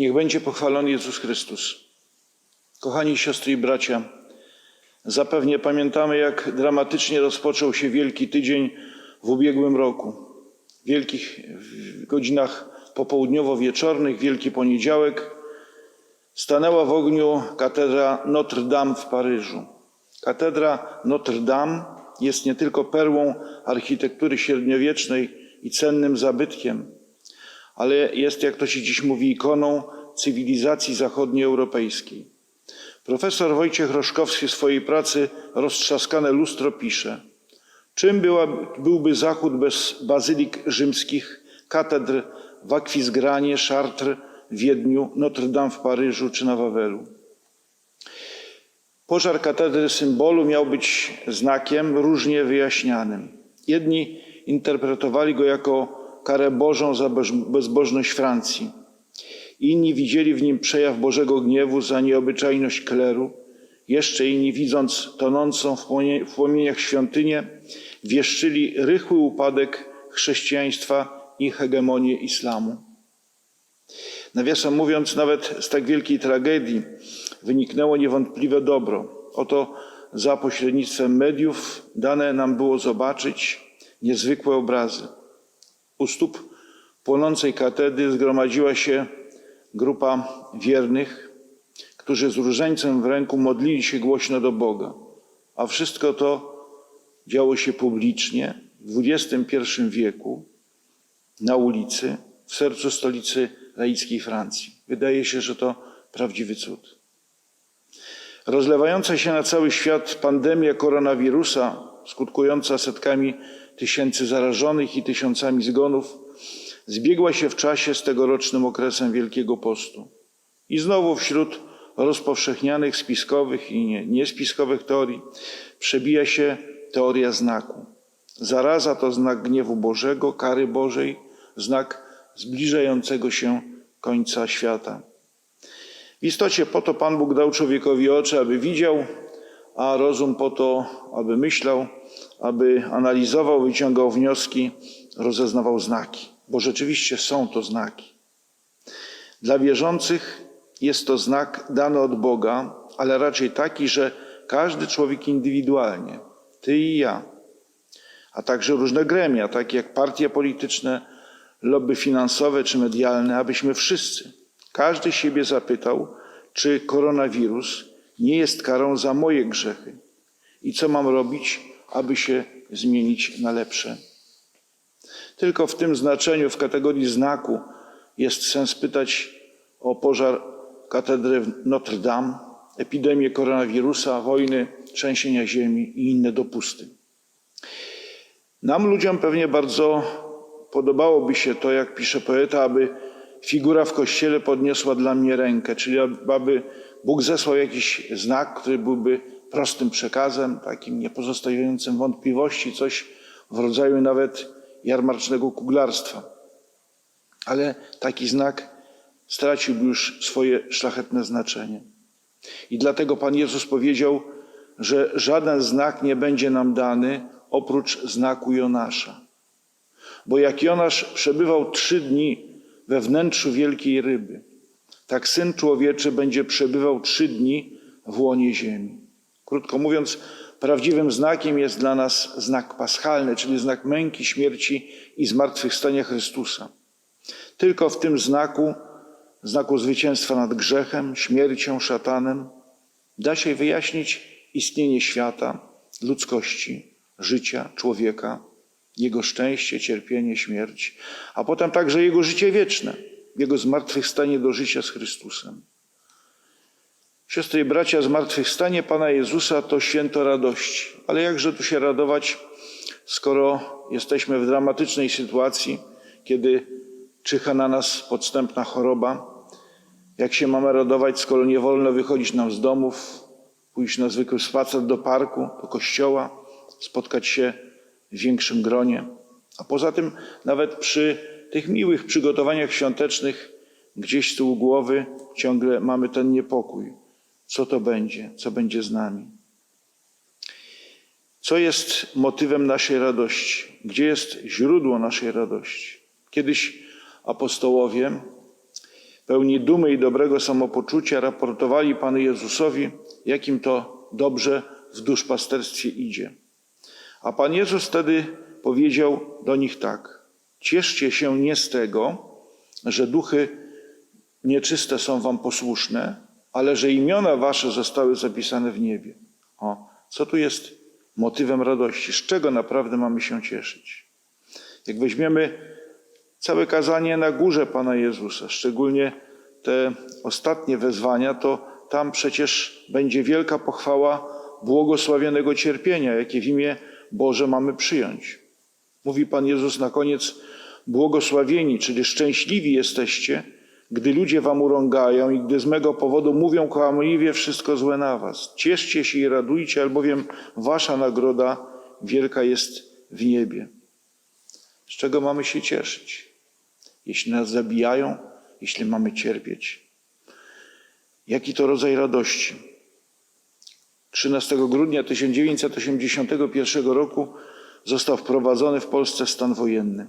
Niech będzie pochwalony Jezus Chrystus. Kochani siostry i bracia, zapewnie pamiętamy, jak dramatycznie rozpoczął się Wielki Tydzień w ubiegłym roku. W wielkich w godzinach popołudniowo-wieczornych, Wielki Poniedziałek, stanęła w ogniu katedra Notre Dame w Paryżu. Katedra Notre Dame jest nie tylko perłą architektury średniowiecznej i cennym zabytkiem, ale jest, jak to się dziś mówi, ikoną cywilizacji zachodnioeuropejskiej. Profesor Wojciech Roszkowski w swojej pracy Roztrzaskane lustro pisze, czym była, byłby Zachód bez bazylik rzymskich, katedr w Akwizgranie, Chartres, Wiedniu, Notre Dame w Paryżu czy na Wawelu. Pożar katedry symbolu miał być znakiem różnie wyjaśnianym. Jedni interpretowali go jako karę Bożą za bezbożność Francji. Inni widzieli w nim przejaw Bożego gniewu za nieobyczajność kleru. Jeszcze inni, widząc tonącą w płomieniach, świątynię, wieszczyli rychły upadek chrześcijaństwa i hegemonię islamu. Nawiasem mówiąc, nawet z tak wielkiej tragedii wyniknęło niewątpliwe dobro. Oto za pośrednictwem mediów dane nam było zobaczyć niezwykłe obrazy. U stóp płonącej katedry zgromadziła się grupa wiernych, którzy z różańcem w ręku modlili się głośno do Boga. A wszystko to działo się publicznie w XXI wieku na ulicy, w sercu stolicy laickiej Francji. Wydaje się, że to prawdziwy cud. Rozlewająca się na cały świat pandemia koronawirusa, skutkująca setkami tysięcy zarażonych i tysiącami zgonów, zbiegła się w czasie z tegorocznym okresem Wielkiego Postu. I znowu wśród rozpowszechnianych spiskowych i nie, niespiskowych teorii przebija się teoria znaku. Zaraza to znak gniewu Bożego, kary Bożej, znak zbliżającego się końca świata. W istocie po to Pan Bóg dał człowiekowi oczy, aby widział, a rozum po to, aby myślał, aby analizował, wyciągał wnioski, rozeznawał znaki, bo rzeczywiście są to znaki. Dla wierzących jest to znak dany od Boga, ale raczej taki, że każdy człowiek indywidualnie, ty i ja, a także różne gremia, takie jak partie polityczne, lobby finansowe czy medialne, abyśmy wszyscy, każdy siebie zapytał, czy koronawirus nie jest karą za moje grzechy i co mam robić, aby się zmienić na lepsze. Tylko w tym znaczeniu, w kategorii znaku, jest sens pytać o pożar katedry w Notre Dame, epidemię koronawirusa, wojny, trzęsienia ziemi i inne dopusty. Nam, ludziom, pewnie bardzo podobałoby się to, jak pisze poeta, aby figura w kościele podniosła dla mnie rękę, czyli aby Bóg zesłał jakiś znak, który byłby prostym przekazem, takim niepozostawiającym wątpliwości, coś w rodzaju nawet jarmarcznego kuglarstwa. Ale taki znak straciłby już swoje szlachetne znaczenie. I dlatego Pan Jezus powiedział, że żaden znak nie będzie nam dany oprócz znaku Jonasza. Bo jak Jonasz przebywał trzy dni we wnętrzu wielkiej ryby, tak Syn Człowieczy będzie przebywał trzy dni w łonie ziemi. Krótko mówiąc, prawdziwym znakiem jest dla nas znak paschalny, czyli znak męki, śmierci i zmartwychwstania Chrystusa. Tylko w tym znaku, znaku zwycięstwa nad grzechem, śmiercią, szatanem, da się wyjaśnić istnienie świata, ludzkości, życia, człowieka, jego szczęście, cierpienie, śmierć, a potem także jego życie wieczne, jego zmartwychwstanie do życia z Chrystusem. Siostry i bracia, zmartwychwstanie Pana Jezusa to święto radości. Ale jakże tu się radować, skoro jesteśmy w dramatycznej sytuacji, kiedy czyha na nas podstępna choroba? Jak się mamy radować, skoro nie wolno wychodzić nam z domów, pójść na zwykły spacer do parku, do kościoła, spotkać się w większym gronie? A poza tym, nawet przy tych miłych przygotowaniach świątecznych, gdzieś z tyłu głowy ciągle mamy ten niepokój co to będzie, co będzie z nami. Co jest motywem naszej radości? Gdzie jest źródło naszej radości? Kiedyś apostołowie pełni dumy i dobrego samopoczucia, raportowali Panu Jezusowi, jakim to dobrze w duszpasterstwie idzie. A Pan Jezus wtedy powiedział do nich tak: Cieszcie się nie z tego, że duchy nieczyste są wam posłuszne, ale że imiona wasze zostały zapisane w niebie. O, co tu jest motywem radości? Z czego naprawdę mamy się cieszyć? Jak weźmiemy całe kazanie na górze Pana Jezusa, szczególnie te ostatnie wezwania, to tam przecież będzie wielka pochwała błogosławionego cierpienia, jakie w imię Boże mamy przyjąć. Mówi Pan Jezus na koniec: Błogosławieni, czyli szczęśliwi jesteście, gdy ludzie wam urągają i gdy z mego powodu mówią kłamliwie wszystko złe na was. Cieszcie się i radujcie, albowiem wasza nagroda wielka jest w niebie. Z czego mamy się cieszyć? Jeśli nas zabijają, jeśli mamy cierpieć. Jaki to rodzaj radości? 13 grudnia 1981 roku został wprowadzony w Polsce stan wojenny.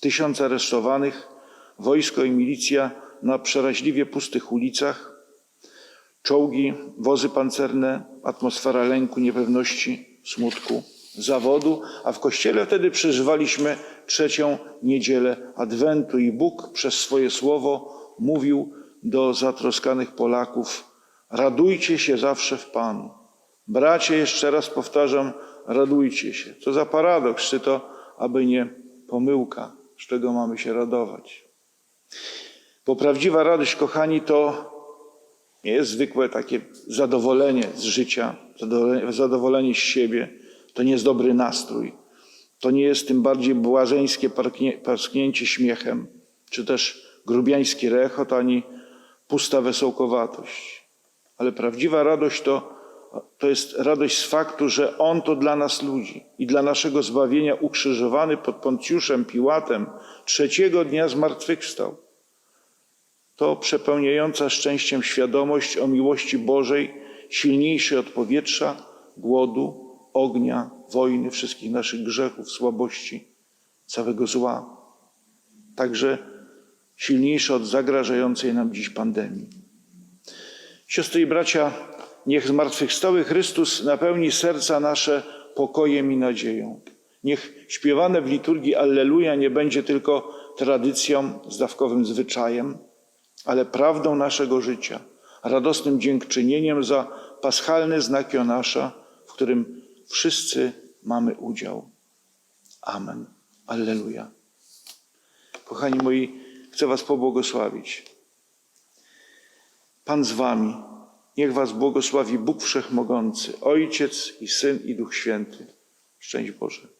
Tysiące aresztowanych, wojsko i milicja na przeraźliwie pustych ulicach, czołgi, wozy pancerne, atmosfera lęku, niepewności, smutku, zawodu, a w kościele wtedy przeżywaliśmy trzecią niedzielę Adwentu i Bóg przez swoje słowo mówił do zatroskanych Polaków: Radujcie się zawsze w Panu. Bracie, jeszcze raz powtarzam, radujcie się. Co za paradoks, czy to aby nie pomyłka, z czego mamy się radować. Bo prawdziwa radość, kochani, to nie jest zwykłe takie zadowolenie z życia, zadowolenie, z siebie, to nie jest dobry nastrój, to nie jest tym bardziej błazeńskie parknie, parsknięcie śmiechem, czy też grubiański rechot, ani pusta wesołkowatość. Ale prawdziwa radość to, to jest radość z faktu, że On to dla nas ludzi i dla naszego zbawienia ukrzyżowany pod Poncjuszem Piłatem trzeciego dnia zmartwychwstał. To przepełniająca szczęściem świadomość o miłości Bożej, silniejszej od powietrza, głodu, ognia, wojny, wszystkich naszych grzechów, słabości, całego zła. Także silniejsza od zagrażającej nam dziś pandemii. Siostry i bracia, niech zmartwychwstały Chrystus napełni serca nasze pokojem i nadzieją. Niech śpiewane w liturgii Alleluja nie będzie tylko tradycją, zdawkowym zwyczajem, ale prawdą naszego życia, radosnym dziękczynieniem za paschalny znak Jonasza, w którym wszyscy mamy udział. Amen. Alleluja. Kochani moi, chcę Was pobłogosławić. Pan z Wami. Niech Was błogosławi Bóg Wszechmogący, Ojciec i Syn i Duch Święty. Szczęść Boże.